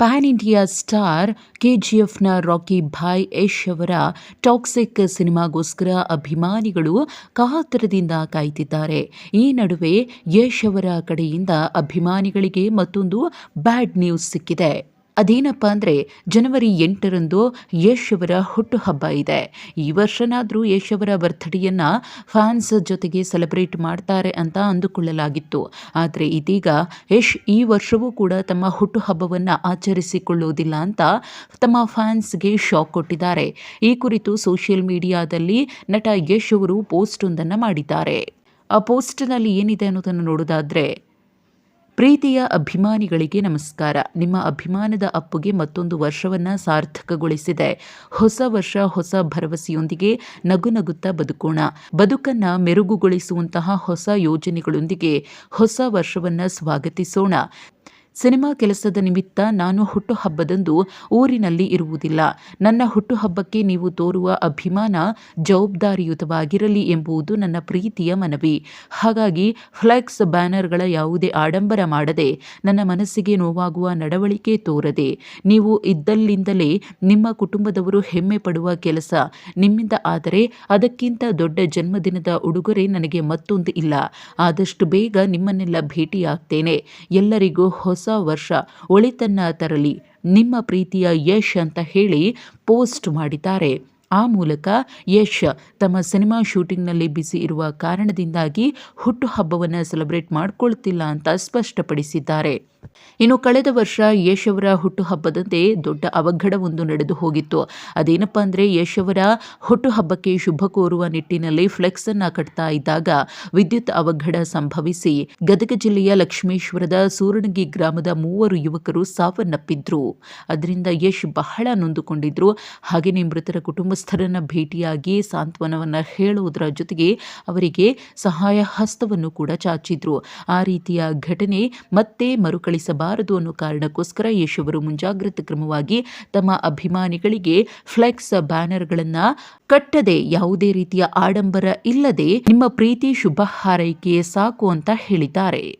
PAN India star ಕೆಜಿಎಫ್ನ Rocky Bhai Yash ಅವರ Toxic ಸಿನಿಮಾಗೋಸ್ಕರ ಅಭಿಮಾನಿಗಳು ಕಾತರದಿಂದ ಕಾಯ್ತಿದ್ದಾರೆ. ಈ ನಡುವೆ ಯಶ್ ಅವರ ಕಡೆಯಿಂದ ಅಭಿಮಾನಿಗಳಿಗೆ ಮತ್ತೊಂದು ಬ್ಯಾಡ್ ನ್ಯೂಸ್ ಸಿಕ್ಕಿದೆ. ಅದೇನಪ್ಪ ಅಂದರೆ ಜನವರಿ ಎಂಟರಂದು ಯಶ್ ಅವರ ಹುಟ್ಟುಹಬ್ಬ ಇದೆ. ಈ ವರ್ಷನಾದರೂ ಯಶ್ ಅವರ ಬರ್ತ್ಡೇಯನ್ನು ಫ್ಯಾನ್ಸ್ ಜೊತೆಗೆ ಸೆಲೆಬ್ರೇಟ್ ಮಾಡ್ತಾರೆ ಅಂತ ಅಂದುಕೊಳ್ಳಲಾಗಿತ್ತು. ಆದರೆ ಇದೀಗ ಯಶ್ ಈ ವರ್ಷವೂ ಕೂಡ ತಮ್ಮ ಹುಟ್ಟುಹಬ್ಬವನ್ನು ಆಚರಿಸಿಕೊಳ್ಳುವುದಿಲ್ಲ ಅಂತ ತಮ್ಮ ಫ್ಯಾನ್ಸ್ಗೆ ಶಾಕ್ ಕೊಟ್ಟಿದ್ದಾರೆ. ಈ ಕುರಿತು ಸೋಷಿಯಲ್ ಮೀಡಿಯಾದಲ್ಲಿ ನಟ ಯಶ್ ಅವರು ಪೋಸ್ಟ್ ಒಂದನ್ನು ಮಾಡಿದ್ದಾರೆ. ಆ ಪೋಸ್ಟ್ನಲ್ಲಿ ಏನಿದೆ ಅನ್ನೋದನ್ನು ನೋಡೋದಾದರೆ ಪ್ರೀತಿಯ ಅಭಿಮಾನಿಗಳಿಗೆ ನಮಸ್ಕಾರ. ನಿಮ್ಮ ಅಭಿಮಾನದ ಅಪ್ಪುಗೆ ಮತ್ತೊಂದು ವರ್ಷವನ್ನು ಸಾರ್ಥಕಗೊಳಿಸಿದೆ. ಹೊಸ ವರ್ಷ, ಹೊಸ ಭರವಸೆಯೊಂದಿಗೆ ನಗು ನಗುತ್ತಾ ಬದುಕೋಣ. ಬದುಕನ್ನು ಮೆರುಗುಗೊಳಿಸುವಂತಹ ಹೊಸ ಯೋಜನೆಗಳೊಂದಿಗೆ ಹೊಸ ವರ್ಷವನ್ನು ಸ್ವಾಗತಿಸೋಣ. ಸಿನಿಮಾ ಕೆಲಸದ ನಿಮಿತ್ತ ನಾನು ಹುಟ್ಟುಹಬ್ಬದಂದು ಊರಿನಲ್ಲಿ ಇರುವುದಿಲ್ಲ. ನನ್ನ ಹುಟ್ಟುಹಬ್ಬಕ್ಕೆ ನೀವು ತೋರುವ ಅಭಿಮಾನ ಜವಾಬ್ದಾರಿಯುತವಾಗಿರಲಿ ಎಂಬುದು ನನ್ನ ಪ್ರೀತಿಯ ಮನವಿ. ಹಾಗಾಗಿ ಫ್ಲೆಕ್ಸ್ ಬ್ಯಾನರ್ಗಳ ಯಾವುದೇ ಆಡಂಬರ ಮಾಡದೆ ನನ್ನ ಮನಸ್ಸಿಗೆ ನೋವಾಗುವ ನಡವಳಿಕೆ ತೋರದೆ ನೀವು ಇದ್ದಲ್ಲಿಂದಲೇ ನಿಮ್ಮ ಕುಟುಂಬದವರು ಹೆಮ್ಮೆ ಪಡುವ ಕೆಲಸ ನಿಮ್ಮಿಂದ ಆದರೆ ಅದಕ್ಕಿಂತ ದೊಡ್ಡ ಜನ್ಮದಿನದ ಉಡುಗೊರೆ ನನಗೆ ಮತ್ತೊಂದು ಇಲ್ಲ. ಆದಷ್ಟು ಬೇಗ ನಿಮ್ಮನ್ನೆಲ್ಲ ಭೇಟಿಯಾಗ್ತೇನೆ. ಎಲ್ಲರಿಗೂ ಹೊಸ ವರ್ಷ ಒಳಿತನ್ನ ತರಲಿ. ನಿಮ್ಮ ಪ್ರೀತಿಯ ಯಶ್ ಅಂತ ಹೇಳಿ ಪೋಸ್ಟ್ ಮಾಡಿದ್ದಾರೆ. ಆ ಮೂಲಕ ಯಶ್ ತಮ್ಮ ಸಿನಿಮಾ ಶೂಟಿಂಗ್ನಲ್ಲಿ ಬ್ಯುಸಿ ಇರುವ ಕಾರಣದಿಂದಾಗಿ ಹುಟ್ಟುಹಬ್ಬವನ್ನು ಸೆಲೆಬ್ರೇಟ್ ಮಾಡ್ಕೊಳ್ತಿಲ್ಲ ಅಂತ ಸ್ಪಷ್ಟಪಡಿಸಿದ್ದಾರೆ. ಇನ್ನು ಕಳೆದ ವರ್ಷ ಯಶ್ ಅವರ ಹುಟ್ಟುಹಬ್ಬದಂತೆ ದೊಡ್ಡ ಅವಘಡವೊಂದು ನಡೆದು ಹೋಗಿತ್ತು. ಅದೇನಪ್ಪ ಅಂದರೆ ಯಶ್ ಅವರ ಹುಟ್ಟುಹಬ್ಬಕ್ಕೆ ಶುಭ ಕೋರುವ ನಿಟ್ಟಿನಲ್ಲಿ ಫ್ಲೆಕ್ಸ್ ಅನ್ನ ಕಟ್ತಾ ಇದ್ದಾಗ ವಿದ್ಯುತ್ ಅವಘಡ ಸಂಭವಿಸಿ ಗದಗ ಜಿಲ್ಲೆಯ ಲಕ್ಷ್ಮೇಶ್ವರದ ಸೂರಣಗಿ ಗ್ರಾಮದ ಮೂವರು ಯುವಕರು ಸಾವನ್ನಪ್ಪಿದ್ರು. ಅದರಿಂದ ಯಶ್ ಬಹಳ ನೊಂದುಕೊಂಡಿದ್ರು. ಹಾಗೆಯೇ ಮೃತರ ಕುಟುಂಬಸ್ಥರನ್ನ ಭೇಟಿಯಾಗಿ ಸಾಂತ್ವನವನ್ನ ಹೇಳುವುದರ ಜೊತೆಗೆ ಅವರಿಗೆ ಸಹಾಯ ಹಸ್ತವನ್ನು ಕೂಡ ಚಾಚಿದ್ರು. ಆ ರೀತಿಯ ಘಟನೆ ಮತ್ತೆ ಮರುಕಳಿಸಬಾರದು ಅನ್ನೋ ಕಾರಣಕ್ಕೋಸ್ಕರ ಯೇಶವರು ಮುಂಜಾಗ್ರತಾ ಕ್ರಮವಾಗಿ ತಮ್ಮ ಅಭಿಮಾನಿಗಳಿಗೆ ಫ್ಲೆಕ್ಸ್ ಬ್ಯಾನರ್ಗಳನ್ನು ಕಟ್ಟದೆ ಯಾವುದೇ ರೀತಿಯ ಆಡಂಬರ ಇಲ್ಲದೆ ನಿಮ್ಮ ಪ್ರೀತಿ ಶುಭ ಹಾರೈಕೆ ಸಾಕು ಅಂತ ಹೇಳಿದ್ದಾರೆ.